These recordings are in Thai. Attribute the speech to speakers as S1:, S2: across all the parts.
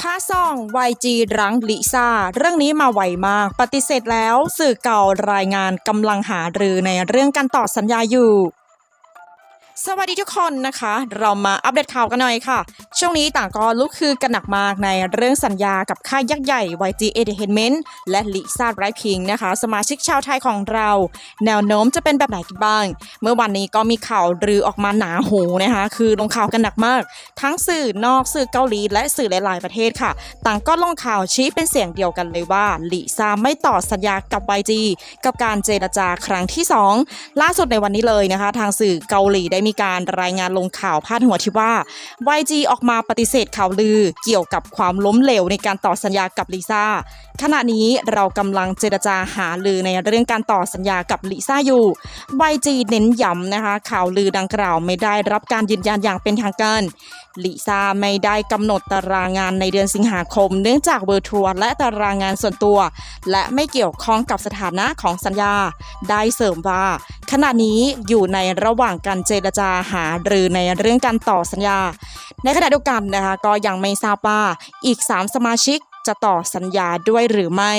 S1: พาซ่อง YG รังลิซ่า เรื่องนี้มาไวมาก ปฏิเสธแล้ว สื่อเก่ารายงานกำลังหารือในเรื่องการต่อสัญญาอยู่ สวัสดีทุกคนนะคะ เรามาอัปเดตข่าวกันหน่อยค่ะ ช่วงนี้ต่างก็ลุกคือกันหนักมากในเรื่องสัญญากับค่ายยักษ์ใหญ่ YG Entertainment และลิซ่าไรพิงนะคะ สมาชิกชาวไทยของเรา แนวโน้มจะเป็นแบบไหนกันบ้าง เมื่อวันนี้ก็มีข่าวลือออกมาหนาหูนะคะ คือลงข่าวกันหนักมาก ทั้งสื่อนอกสื่อเกาหลีและสื่อหลาย ๆ ประเทศค่ะ ต่างก็ลงข่าวชี้เป็นเสียงเดียวกันเลยว่าลิซ่าไม่ต่อสัญญากับ YG กับการเจรจาครั้งที่ 2 ล่าสุดในวันนี้เลยนะคะ ทางสื่อเกาหลีได้มีการรายงานลงข่าวพาดหัวที่ว่า YG ออกมาปฏิเสธข่าวลือเกี่ยวกับความล้มเหลวในการต่อสัญญากับลิซ่าขณะนี้เรากำลังเจรจาหาลือในเรื่องการต่อสัญญากับลิซ่าอยู่ YG เน้นย้ำนะคะ ข่าวลือดังกล่าวไม่ได้รับการยืนยันอย่างเป็นทางการ ลิซ่าไม่ได้กำหนดตารางงานในเดือนสิงหาคม เนื่องจากเบอร์ทัวร์และตารางงานส่วนตัว และไม่เกี่ยวข้องกับสถานะของสัญญา ได้เสริมว่า ขณะนี้อยู่ในระหว่างการเจรจาหาหรือในเรื่องการต่อสัญญา ในขณะเดียวกันนะคะก็ยังไม่ทราบว่าอีก 3 สมาชิกจะต่อสัญญาด้วยหรือไม่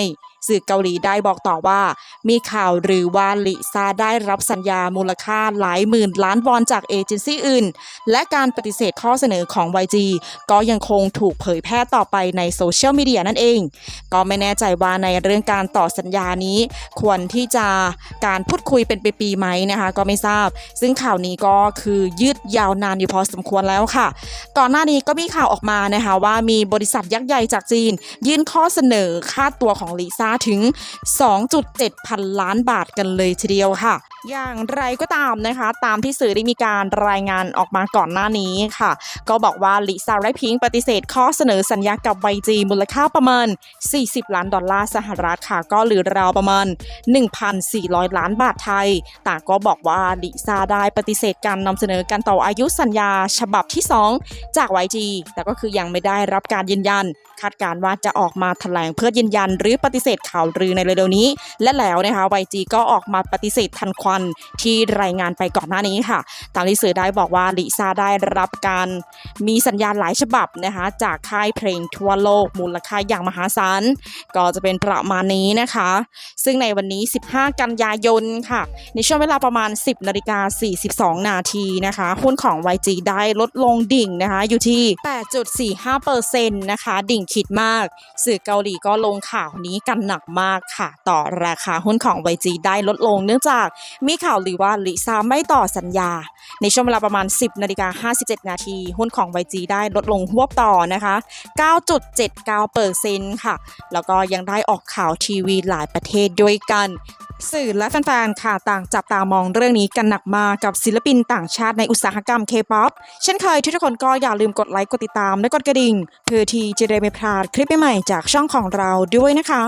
S1: สื่อเกาหลีได้บอกต่อว่า มีข่าวหรือว่าลิซ่าได้รับสัญญามูลค่าหลายหมื่นล้านวอนจากเอเจนซี่อื่น และการปฏิเสธข้อเสนอของ YG ก็ยังคงถูกเผยแพร่ต่อไปในโซเชียลมีเดียนั่นเอง ก็ไม่แน่ใจว่าในเรื่องการต่อสัญญานี้ ควรที่จะการพูดคุยเป็นปีๆไหมนะคะ ก็ไม่ทราบ ซึ่งข่าวนี้ก็คือยืดยาวนานอยู่พอสมควรแล้วค่ะ ก่อนหน้านี้ก็มีข่าวออกมานะคะว่ามีบริษัทยักษ์ใหญ่จากจีน ยื่นข้อเสนอค่าตัวของลิซ่าถึง 2.7 พันล้านบาทกันเลยทีเดียวค่ะอย่างไรก็ตามนะคะ ตามที่สื่อได้มีการรายงานออกมาก่อนหน้านี้ค่ะ ก็บอกว่าลิซ่าไรพิงค์ปฏิเสธข้อเสนอสัญญากับ YG มูลค่าประมาณ 40 ล้านดอลลาร์สหรัฐค่ะ ก็หรือราวประมาณ 1,400 ล้านบาทไทย ต่างก็บอกว่าลิซ่าได้ปฏิเสธการนำเสนอการต่ออายุสัญญาฉบับที่ 2 จาก YG แต่ก็คือยังไม่ได้รับการยืนยัน คาดการณ์ว่าจะออกมาแถลงเพื่อยืนยัน หรือปฏิเสธข่าวลือในเร็วๆนี้ และแล้วนะคะ YG ก็ออกมาปฏิเสธทันควัน ที่รายงานไปก่อนหน้านี้ค่ะ ตามที่สื่อได้บอกว่าลิซ่าได้รับการมีสัญญาณหลายฉบับนะคะจากค่ายเพลงทั่วโลกมูลค่าอย่างมหาศาลก็จะเป็นประมาณนี้นะคะ ซึ่งในวันนี้ 15 กันยายนค่ะ ในช่วงเวลาประมาณ 10นาฬิกา42 นาทีนะคะหุ้นของ YG ได้ลดลงดิ่งนะคะอยู่ที่ 8.45%นะคะดิ่งคิดมาก สื่อเกาหลีก็ลงข่าวนี้กันหนักมากค่ะ ต่อราคาหุ้นของ YG ได้ลดลงเนื่องจากมีข่าวลือว่าลิซ่าไม่ต่อสัญญา ในช่วงเวลาประมาณ 10นาฬิกา57 นาที หุ้นของ YG ได้ลดลงหวบต่อนะคะ 9.79%ค่ะ แล้วก็ยังได้ออกข่าวทีวีหลายประเทศด้วยกันสื่อและแฟนๆ ค่ะต่างจับตามองเรื่องนี้กันหนักมากกับศิลปินต่างชาติในอุตสาหกรรมเคป๊อปเช่นเคยทุกคนก็อย่าลืมกดไลค์กดติดตามและกดกระดิ่ง เพื่อที่จะได้ไม่พลาดคลิปใหม่ๆจากช่องของเราด้วยนะคะ